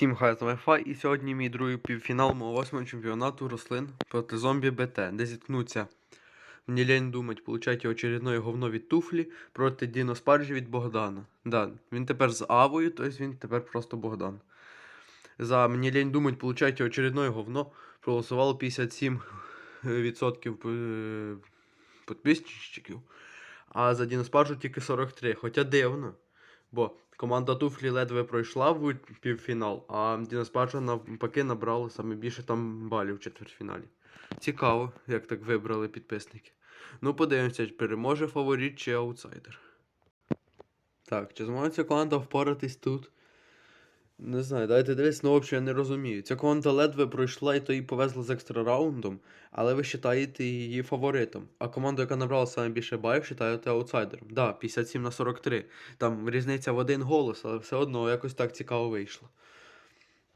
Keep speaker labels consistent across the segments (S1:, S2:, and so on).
S1: Всім хай з Wi-Fi і сьогодні мій другий півфінал мого восьмого чемпіонату рослин проти зомбі БТ, де зіткнуться. Мені лень думать, получаєте очередное говно від туфлі проти Діно Спаржі від Богдана. Да, він тепер з Авою, тобто він тепер просто Богдан. За мені лень думать, получаєте очередное говно. Проголосувало 57% е, підписчиків, а за Діно Спаржу тільки 43. Хоча дивно. Бо команда Туфлі ледве пройшла в півфінал, а Дінаспаржа навпаки набрала саме більше там балів в четвертьфіналі. Цікаво, як так вибрали підписники. Ну, подивимося, чи переможе фаворит чи аутсайдер. Так, чи зможе ця команда впоратись тут? Не знаю, дайте дивись, ну взагалі я не розумію. Ця команда ледве пройшла і то її повезли з екстра раундом, але ви вважаєте її фаворитом. А команду, яка набрала саме більше балів, вважаєте аутсайдером. Да, 57 на 43. Там різниця в один голос, але все одно якось так цікаво вийшло.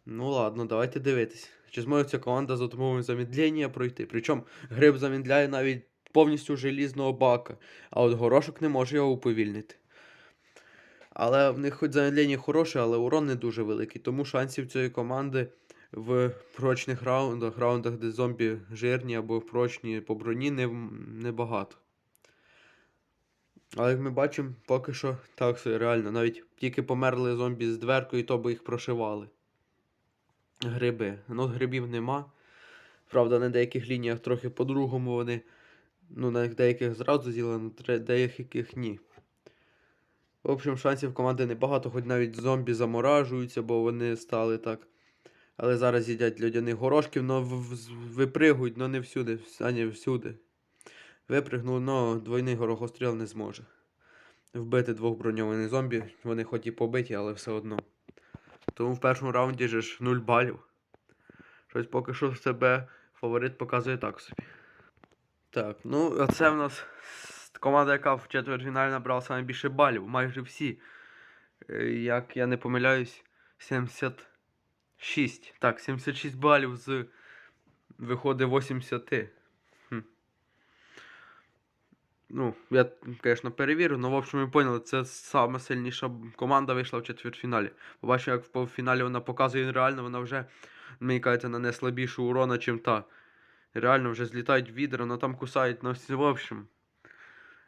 S1: Ну ладно, давайте дивитись. Чи зможе ця команда за допомогою замедлення пройти? Причому гриб замедляє навіть повністю желізного бака, а от горошок не може його уповільнити. Але в них хоч замедлення хороше, але урон не дуже великий. Тому шансів цієї команди в прочних раундах, раундах, де зомбі жирні або прочні по броні, не, небагато. Але як ми бачимо, поки що так все реально. Навіть тільки померли зомбі з дверкою, то би їх прошивали. Гриби. Ну, грибів нема. Правда, на деяких лініях трохи по-другому вони. Ну, на деяких зразу з'їли, на деяких ні. В общем, шансів команди небагато, хоч навіть зомбі заморажуються, бо вони стали так. Але зараз їдять льодяних горошків, но в- випригують, но не всюди, а не всюди. Випригнув, но двойний горохостріл не зможе. Вбити двох броньованих зомбі, вони хоч і побиті, але все одно. Тому в першому раунді ж 0 балів. Щось поки що в себе фаворит показує так собі. Так, ну а це в нас команда, яка в четвертьфіналі набрала саме більше балів, майже всі. Е, Як я не помиляюсь, 76. Так, 76 балів з виходить 80. Хм. Ну, я, звісно, перевірю, але в общем ми поняли, це саме сильніша команда вийшла в четвертьфіналі. Побачив, як в півфіналі вона показує реально, вона вже, мені кажеться, нанесла більше урона, чим та. Реально вже злітають відра, но там кусають на всі, в общем.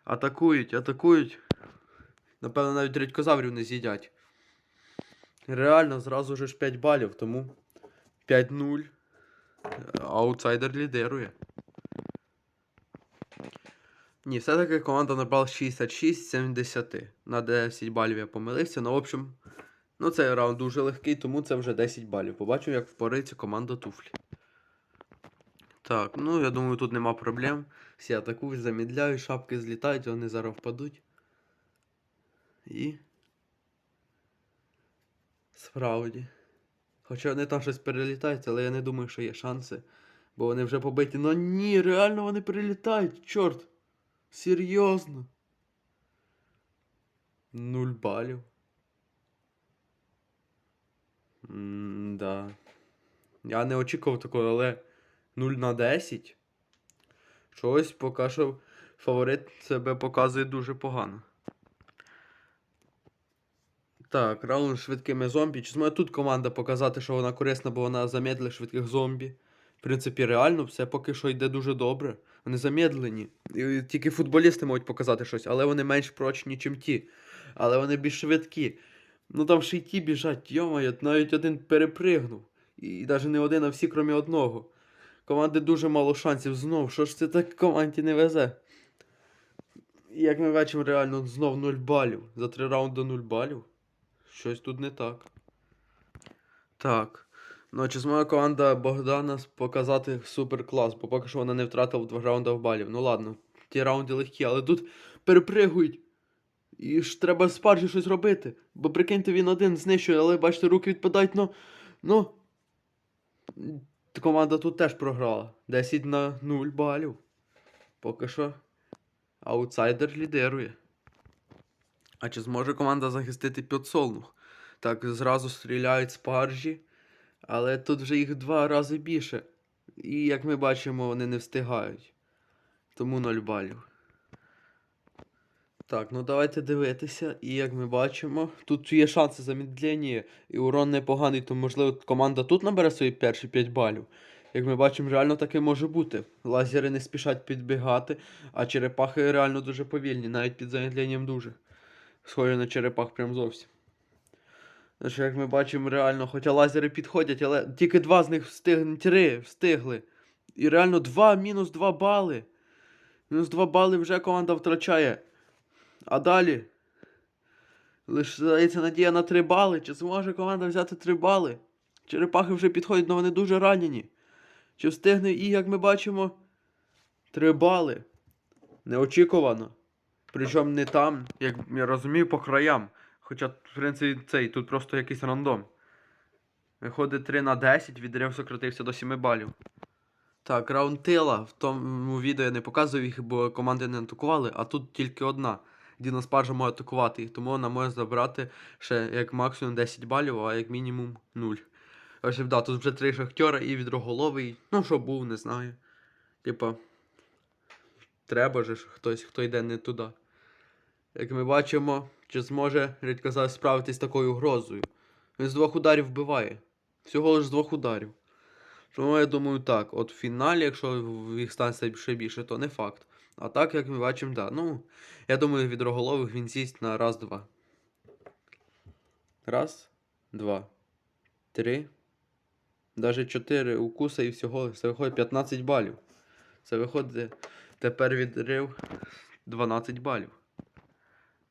S1: Атакують, атакують. Напевно, навіть редькозаврів не з'їдять. Реально, зразу ж 5 балів, тому 5-0. Аутсайдер лідирує. Ні, все-таки команда набрала 66 70. На 10 балів я помилився. Ну, в общем, ну цей раунд дуже легкий, тому це вже 10 балів. Побачив, як впорається команда туфлі. Так, ну я думаю, тут нема проблем. Всі атакують, замідляють, шапки злітають, вони зараз впадуть. І. Справді. Хоча вони там щось перелітають, але я не думаю, що є шанси. Бо вони вже побиті. Ну ні, реально вони перелітають, чорт. Серйозно. Нуль балів. М-да. Я не очікував такого, але 0 на 10. Щось поки що фаворит себе показує дуже погано. Так, раунд з швидкими зомбі. Чи зможе тут команда показати, що вона корисна, бо вона замедлила швидких зомбі? В принципі, реально все поки що йде дуже добре. Вони замедлені. Тільки футболісти можуть показати щось, але вони менш прочні, ніж ті. Але вони більш швидкі. Ну там ще й ті біжать, йомає, навіть один перепригнув. І навіть не один, а всі, крім одного. Команди дуже мало шансів знов. Що ж це так команді не везе? Як ми бачимо, реально знов 0 балів. За 3 раунди 0 балів. Щось тут не так. Так. Ну, чи зможе команда Богдана показати супер клас, бо поки що вона не втратила в 2 раунди балів. Ну ладно, ті раунди легкі, але тут перепригують. І ж треба спаржі щось робити. Бо прикиньте, він один знищує, але бачите, руки відпадають, ну. Ну. Команда тут теж програла. 10 на 0 балів. Поки що аутсайдер лідирує. А чи зможе команда захистити підсолнух? Так, зразу стріляють спаржі, але тут вже їх два рази більше. І як ми бачимо, вони не встигають. Тому 0 балів. Так, ну давайте дивитися. І як ми бачимо, тут є шанси замедлення, і урон непоганий, то можливо команда тут набере свої перші 5 балів. Як ми бачимо, реально таке може бути. Лазери не спішать підбігати, а черепахи реально дуже повільні, навіть під замедленням дуже. Схожі на черепах прям зовсім. Значить, як ми бачимо, реально, хоча лазери підходять, але тільки два з них встигли, три встигли. І реально два, мінус 2 бали. Мінус 2 бали вже команда втрачає. А далі. Лише здається надія на 3 бали. Чи зможе команда взяти 3 бали? Черепахи вже підходять, але вони дуже ранені. Чи встигне і, як ми бачимо, 3 бали. Неочікувано. Причому не там, як я розумію, по краям. Хоча, в принципі, цей, тут просто якийсь рандом. Виходить 3 на 10, відрив сократився до 7 балів. Так, раунд тила. В тому відео я не показував їх, бо команди не атакували, а тут тільки одна. Діна Спаржа може атакувати їх, тому вона може забрати ще як максимум 10 балів, а як мінімум 0. Ось, да, тут вже три шахтера і відроголовий. Ну, що був, не знаю. Типа. Треба же ж хтось, хто йде не туди. Як ми бачимо, чи зможе Редьказа справитись з такою грозою. Він з двох ударів вбиває. Всього лиш з двох ударів. Тому я думаю так, от в фіналі, якщо їх станеться ще більше, то не факт. А так, як ми бачимо, да. Ну, я думаю, від роголових він сість на раз-два. Раз, два, три. Даже чотири укуса і всього. Це виходить 15 балів. Це виходить тепер відрив 12 балів.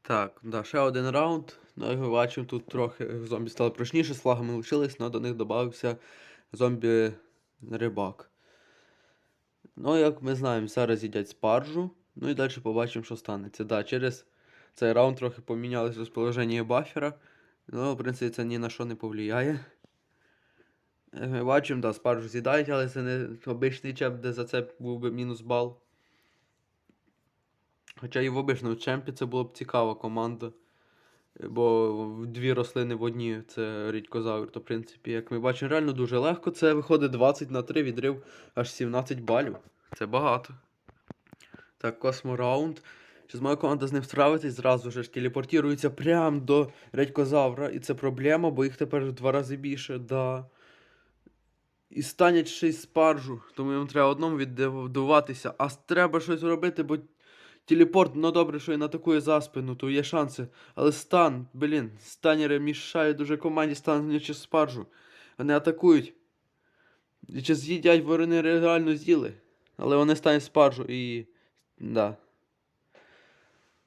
S1: Так, да, ще один раунд. Ну, як ми бачимо, тут трохи зомбі стали прочніше, з флагами лишились, але до них додався зомбі-рибак. Ну, як ми знаємо, зараз їдять спаржу. Ну і далі побачимо, що станеться. Да, через цей раунд трохи помінялось розположення бафера. Ну, в принципі, це ні на що не повлияє. Як ми бачимо, да, спаржу з'їдають, але це не обичний чеп, де за це був би мінус бал. Хоча і в обичному чемпі це було б цікава команда. Бо дві рослини в одній це рідкозавр, то в принципі, як ми бачимо, реально дуже легко. Це виходить 20 на 3, відрив аж 17 балів. Це багато. Так, космораунд. Чи зможе команда з ним справитись, зразу ж телепортується прямо до редькозавра. І це проблема, бо їх тепер в два рази більше, да. І станять й спаржу, тому їм треба одному віддаватися. А треба щось робити, бо телепорт, ну добре, що він атакує за спину, то є шанси. Але стан, блін, станери мішають дуже команді станучи спаржу. Вони атакують. І чи з'їдять вони реально з'їли. Але вони стануть спаржу і. Да.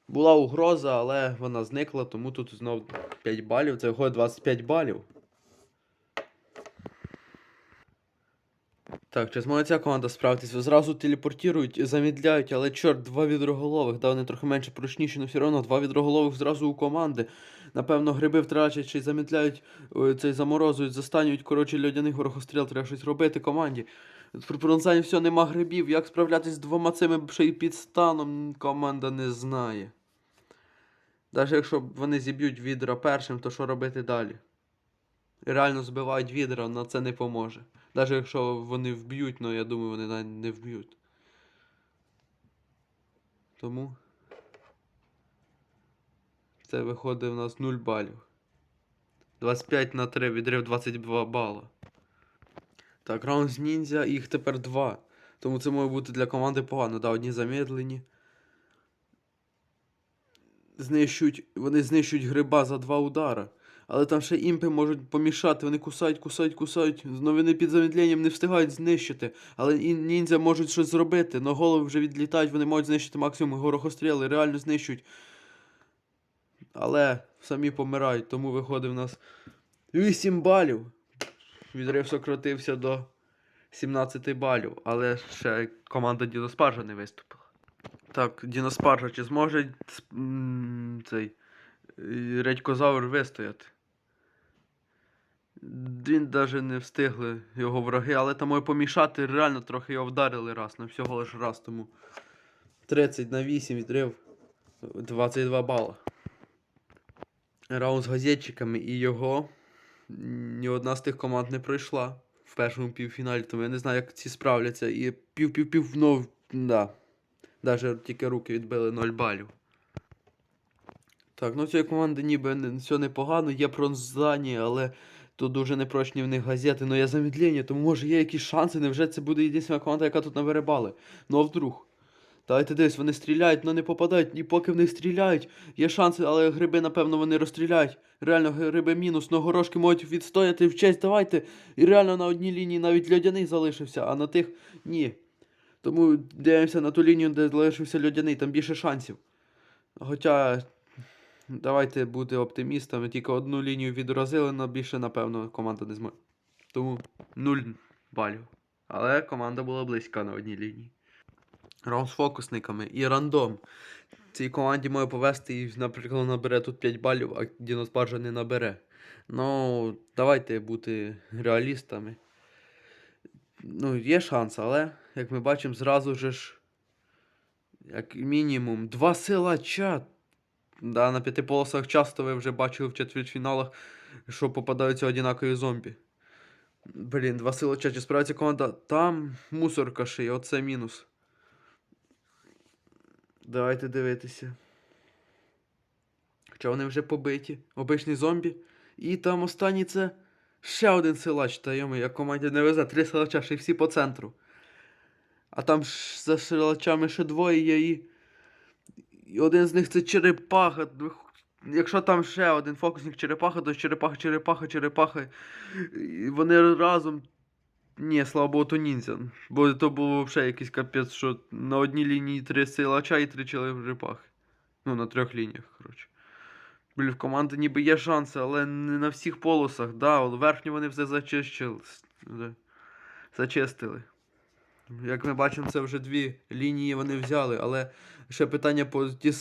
S1: Була угроза, але вона зникла, тому тут знов 5 балів. Це виходить 25 балів. Так, чи зможе ця команда справитись? Зразу телепортують, замідляють, але чорт, два відроголових, да, вони трохи менше прочніші, але все одно два відроголових зразу у команди. Напевно, гриби втрачать чи замідляють, цей заморозують, застанюють, коротше, льодяний горохостріл, треба щось робити команді. При пронзанні все, нема грибів. Як справлятись з двома цими ще й під станом, команда не знає. Навіть якщо вони зіб'ють відра першим, то що робити далі? Реально збивають відра, але це не поможе. Навіть якщо вони вб'ють, ну я думаю, вони навіть не вб'ють. Тому. Це виходить у нас 0 балів. 25 на 3, відрив 22 бала. Так, раунд з ніндзя, їх тепер 2. Тому це може бути для команди погано. Да, одні замедлені. Знищують, вони знищують гриба за два удара. Але там ще імпи можуть помішати, вони кусають, кусають, кусають. Ну вони під замедленням не встигають знищити. Але ніндзя можуть щось зробити. Но голови вже відлітають, вони можуть знищити максимум горохостріли, реально знищують. Але самі помирають, тому виходить в нас 8 балів. Відрив сократився до 17 балів. Але ще команда Діноспаржа не виступила. Так, Діноспаржа, чи зможе цей е, редькозавр вистояти? Він навіть не встигли його враги, але там може помішати, реально трохи його вдарили раз, на всього лиш раз тому. 30 на 8 відрив 22 бала. Раунд з газетчиками і його ні одна з тих команд не пройшла в першому півфіналі, тому я не знаю, як ці справляться. І пів-пів-пів, ну, да. Даже тільки руки відбили 0 балів. Так, ну цієї команди ніби все непогано, є пронзані, але тут дуже непрочні в них газети, ну є замедлення, тому може є якісь шанси, невже це буде єдина команда, яка тут набере бали. Ну а вдруг? Давайте дивись, вони стріляють, але не попадають, і поки в них стріляють, є шанси, але гриби, напевно, вони розстріляють. Реально, гриби мінус, но горошки можуть відстояти в честь, давайте. І реально на одній лінії навіть льодяний залишився, а на тих ні. Тому дивимося на ту лінію, де залишився льодяний, там більше шансів. Хоча Давайте бути оптимістами. Тільки одну лінію відразили, але більше, напевно, команда не зможе. Тому 0 балів. Але команда була близька на одній лінії. Раунд з фокусниками і рандом. Цій команді може повести і, наприклад, набере тут 5 балів, а Діноспаржа не набере. Ну, давайте бути реалістами. Ну, є шанс, але, як ми бачимо, зразу ж, як мінімум, два силача. Да, на п'яти полосах часто ви вже бачили в четвертьфіналах, що попадаються однакові зомбі. Блін, два силача, чи справиться команда. Там мусорка шиє, оце мінус. Давайте дивитися. Хоча вони вже побиті. Обичний зомбі. І там останній це ще один силач. Та йому, як команді не везе, три силача, ще й всі по центру. А там за силачами ще двоє є і. І один з них це черепаха. Якщо там ще один фокусник черепаха, то черепаха, черепаха, черепаха. І вони разом. Ні, слава Богу, то ніндзя. Бо то було взагалі якийсь капець, що на одній лінії три силача і три черепахи. Ну, на трьох лініях, коротше. Блін, в команди ніби є шанси, але не на всіх полосах. Да, от верхню вони все зачистили. Зачистили. Як ми бачимо, це вже дві лінії вони взяли, але ще питання по ті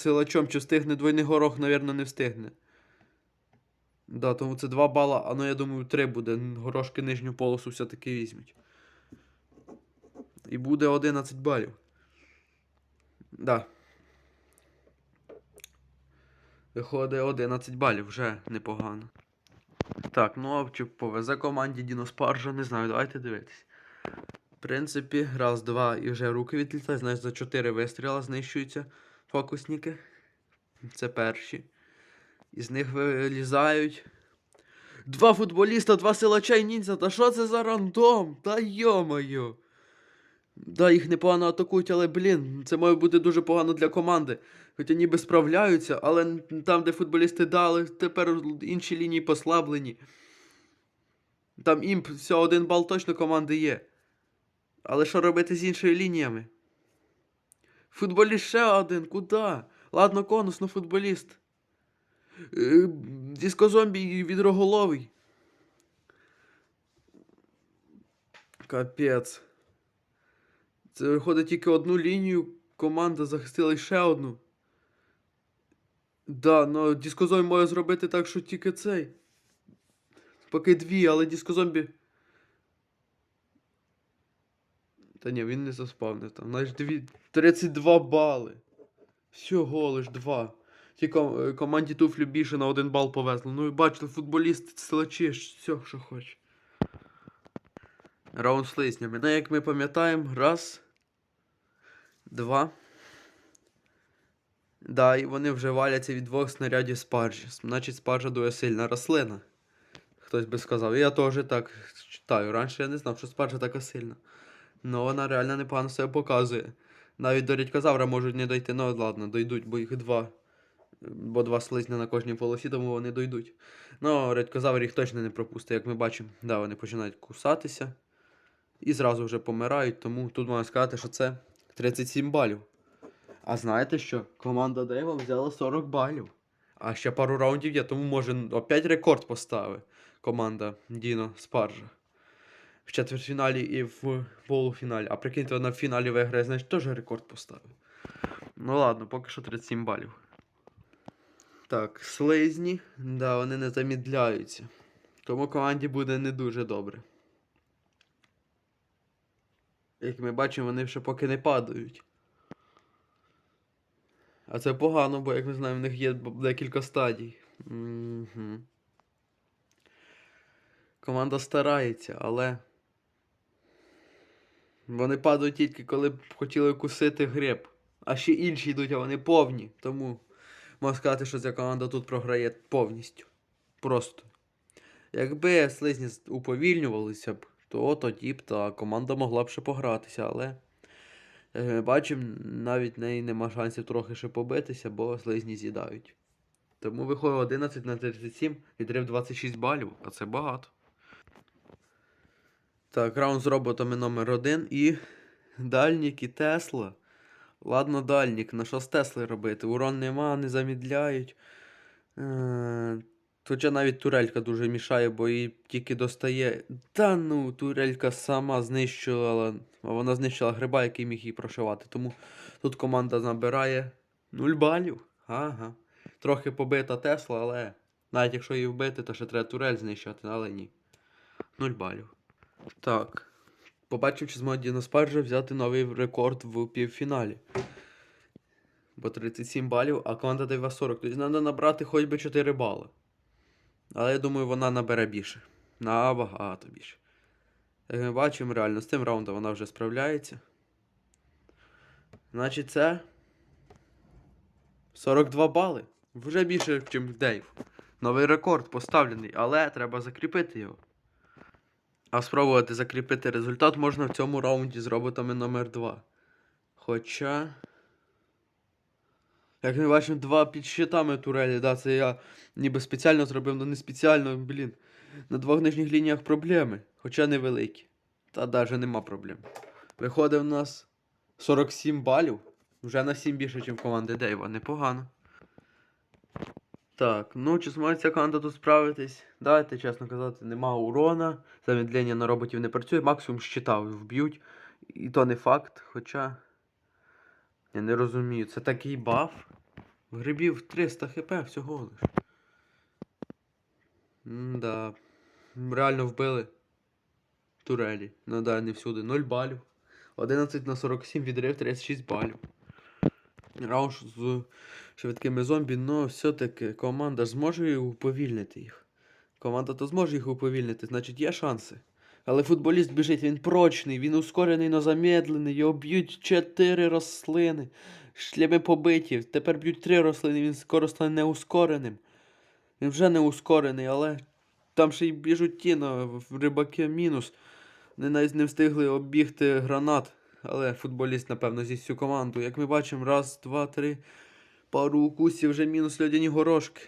S1: чи встигне двойний горох, напевно, не встигне. Да, тому це 2 бала, а ну я думаю, 3 буде. Горошки нижню полосу все-таки візьмуть. І буде 11 балів. Да. Виходить 11 балів, вже непогано. Так, ну а чи повезе команді Діноспаржа, не знаю, давайте дивитись. Принципі, раз, два і вже руки відлітають. Знаєш, за 4 вистріла знищуються фокусники. Це перші. Із них вилізають. Два футболіста, два силача і ніндзя. Та що це за рандом? Та йо-моє. Да, їх непогано атакують, але, блін, це має бути дуже погано для команди. Хоча ніби справляються, але там, де футболісти дали, тепер інші лінії послаблені. Там імп, все, один бал точно команди є. Але що робити з іншими лініями? Футболіст ще один, куди? Ладно, конус, ну футболіст. Е, Дискозомбі відроголовий. Капець. Це виходить тільки одну лінію. Команда захистила ще одну. Да, ну дискозомбі може зробити так, що тільки цей. Поки дві, але дискозомбі. Та ні, він не заспавнив там. Знаєш, дві... 32 бали. Всього лиш 2. Ті ком... е, команді туфлі більше на один бал повезло. Ну і бачили, футболіст силачі, все, що хоче. Раунд з лиснями. Ну, як ми пам'ятаємо, раз. Два. Да, і вони вже валяться від двох снарядів спаржі. Значить, спаржа дуже сильна рослина. Хтось би сказав. Я теж так читаю. Раніше я не знав, що спаржа така сильна. Ну, вона реально непогано себе показує. Навіть до рідькозавра можуть не дойти. Ну, ладно, дойдуть, бо їх два. Бо два слизня на кожній полосі, тому вони дойдуть. Ну, рідькозавр їх точно не пропустить, як ми бачимо. Да, вони починають кусатися. І зразу вже помирають, тому тут можна сказати, що це 37 балів. А знаєте що? Команда Дейва взяла 40 балів. А ще пару раундів є, тому може опять рекорд поставить команда Діно Спаржа. В четвертьфіналі і в полуфіналі. А прикиньте, вона в фіналі виграє, значить теж рекорд поставить. Ну ладно, поки що 37 балів. Так, слизні. Да, вони не замідляються. Тому команді буде не дуже добре. Як ми бачимо, вони ще поки не падають. А це погано, бо, як ми знаємо, в них є декілька стадій. Угу. Команда старається, але. Вони падають тільки, коли б хотіли кусити гриб. А ще інші йдуть, а вони повні. Тому можна сказати, що ця команда тут програє повністю. Просто. Якби слизні уповільнювалися б, то тоді б та команда могла б ще погратися, але. Е, бачимо, навіть в неї нема шансів трохи ще побитися, бо слизні з'їдають. Тому виходить 11 на 37, відрив 26 балів, а це багато. Так, раунд з роботами номер 1 і дальнік і Тесла. Ладно, дальнік, на що з Тесли робити? Урон нема, не замідляють. Е, Хоча навіть турелька дуже мішає, бо її тільки достає. Та ну, турелька сама знищила, а вона знищила гриба, який міг її прошивати. Тому тут команда набирає 0 балів. Ага. Трохи побита Тесла, але навіть якщо її вбити, то ще треба турель знищувати, але ні. 0 балів. Так. Побачив, чи зможе Діноспаржа взяти новий рекорд в півфіналі. Бо 37 балів, а команда дає 40. Тобто треба набрати хоч би 4 бали. Але я думаю, вона набере більше. Набагато більше. Як ми бачимо, реально, з тим раундом вона вже справляється. Значить, це 42 бали. Вже більше, ніж Дейв. Новий рекорд поставлений, але треба закріпити його. А спробувати закріпити результат можна в цьому раунді з роботами номер 2. Хоча. Як ми бачимо, два під щитами турелі, да, це я ніби спеціально зробив, але не спеціально, блін. На двох нижніх лініях проблеми, хоча невеликі. Та навіть нема проблем. Виходить в нас 47 балів. Вже на 7 більше, ніж команди Дейва. Непогано. Так, ну чи зможе ця команда тут справитись? Давайте, чесно казати, нема урона. Замедлення на роботів не працює, максимум щита вб'ють. І то не факт, хоча. Я не розумію, це такий баф. В грибів 300 хп всього лиш. Да. Реально вбили. Турелі. Ну да, не всюди. 0 балів. 11 на 47 відрив 36 балів. Раунд з швидкими зомбі, але все-таки команда зможе уповільнити їх. Команда то зможе їх уповільнити, значить є шанси. Але футболіст біжить, він прочний, він ускорений, но замедлений, його б'ють 4 рослини. Шлеми побиті. Тепер б'ють 3 рослини, він скоро стане неускореним. Він вже не ускорений, але там ще й біжуть ті в рибаки мінус. Вони навіть не встигли оббігти гранат. Але футболіст, напевно, з'їсть всю команду. Як ми бачимо, раз, два, три. Пару укусів вже мінус льодяні горошки.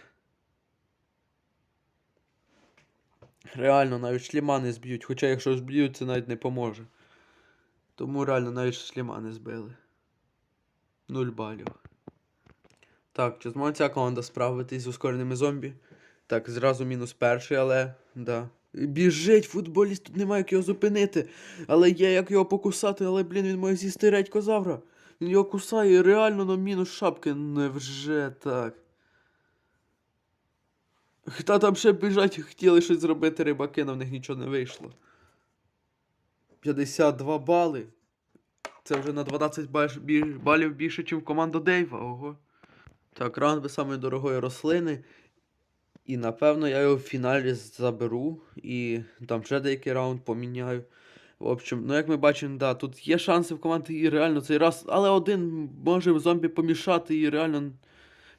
S1: Реально, навіть шліма не зб'ють. Хоча якщо зб'ють, це навіть не поможе. Тому реально навіть шліма не збили. Нуль балів. Так, чи зможе ця команда справитись з ускореними зомбі? Так, зразу мінус перший, але. Да. Біжить футболіст, тут немає як його зупинити. Але є як його покусати, але, блін, він може з'їсти редькозавра. Його кусає реально на мінус шапки. Невже так? Хто там ще біжать, хотіли щось зробити рибаки, але в них нічого не вийшло. 52 бали. Це вже на 12 балів більше, ніж команда Дейва. Ого. Так, раунд без самої дорогої рослини. І напевно я його в фіналі заберу. І там ще деякий раунд поміняю. В общем, ну як ми бачимо, да, тут є шанси в команди і реально цей раз. Але один може зомбі помішати і реально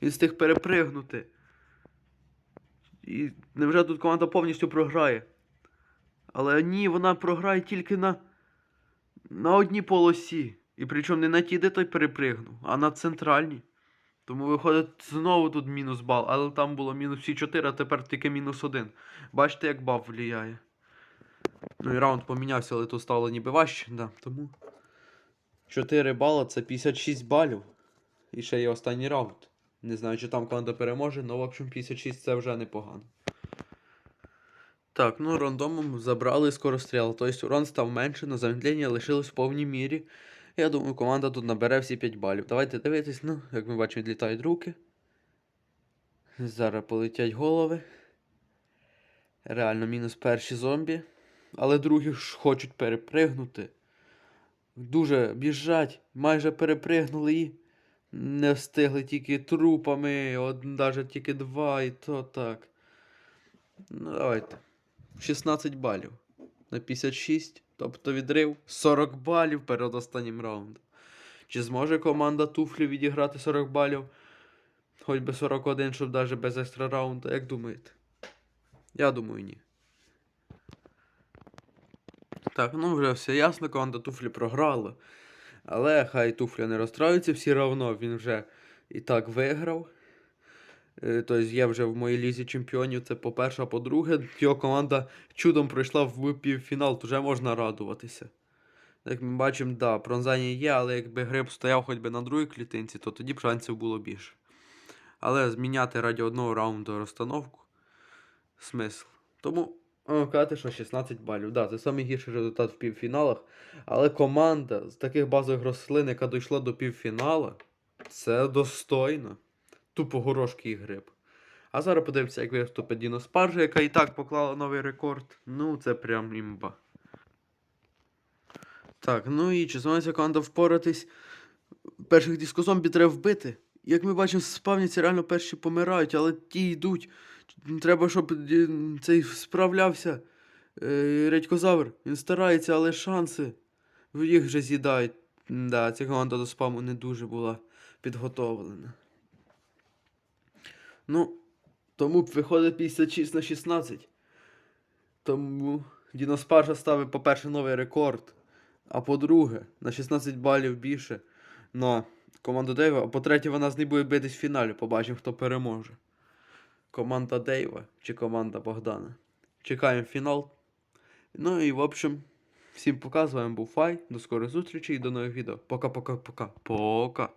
S1: він встиг перепригнути. І невже тут команда повністю програє? Але ні, вона програє тільки на, на одній полосі. І причому не на ті, де той перепригнув, а на центральній. Тому виходить знову тут мінус бал, але там було мінус всі 4, а тепер тільки мінус 1. Бачите, як баф влияє. Ну і раунд помінявся, але тут стало ніби важче, да. Тому 4 бала це 56 балів. І ще є останній раунд. Не знаю, чи там команда переможе, але в общем 56 це вже непогано. Так, ну рандомом забрали скоростріл. Тобто урон став менше, але замедлення лишилось в повній мірі. Я думаю, команда тут набере всі 5 балів. Давайте дивитись, ну, як ми бачимо, відлітають руки. Зараз полетять голови. Реально, мінус перші зомбі. Але другі ж хочуть перепригнути. Дуже біжать, майже перепригнули і не встигли тільки трупами, навіть тільки два, і то так. Ну, давайте. 16 балів на 56. Тобто відрив 40 балів перед останнім раундом. Чи зможе команда туфлі відіграти 40 балів? Хоч би 41, щоб навіть без екстра раунда, як думаєте? Я думаю, ні. Так, ну вже все ясно, команда туфлі програла. Але хай туфля не розстраюється, всі равно він вже і так виграв. Тобто є вже в моїй лізі чемпіонів, це по-перше, а по-друге, його команда чудом пройшла в півфінал, то вже можна радуватися. Як ми бачимо, да, пронзання є, але якби гриб стояв хоч би на другій клітинці, то тоді б шансів було більше. Але зміняти раді одного раунду розстановку смисл. Тому казати, що 16 балів. Да, це найгірший результат в півфіналах. Але команда з таких базових рослин, яка дійшла до півфінала, це достойно. Тупо горошки і гриб. А зараз подивимося, як виступить Діно Спаржа, яка і так поклала новий рекорд. Ну, це прям імба. Так, ну і чи зможеться команда впоратись? Перших дискозомбі треба вбити. Як ми бачимо, спавняться реально перші помирають, але ті йдуть. Треба, щоб е, цей справлявся. Е, Редькозавр. Він старається, але шанси. Їх вже з'їдають. Да, ця команда до спаму не дуже була підготовлена. Ну, тому виходить 56 на 16. Тому Діноспаржа ставить, по-перше, новий рекорд. А по-друге, на 16 балів більше на команду Дейва. А по-третє, вона з нею буде битись в фіналі. Побачимо, хто переможе. Команда Дейва чи команда Богдана. Чекаємо фінал. Ну і в общем, всім пока. З вами був Фай. До скорих зустрічей і до нових відео. Пока-пока-пока. Пока.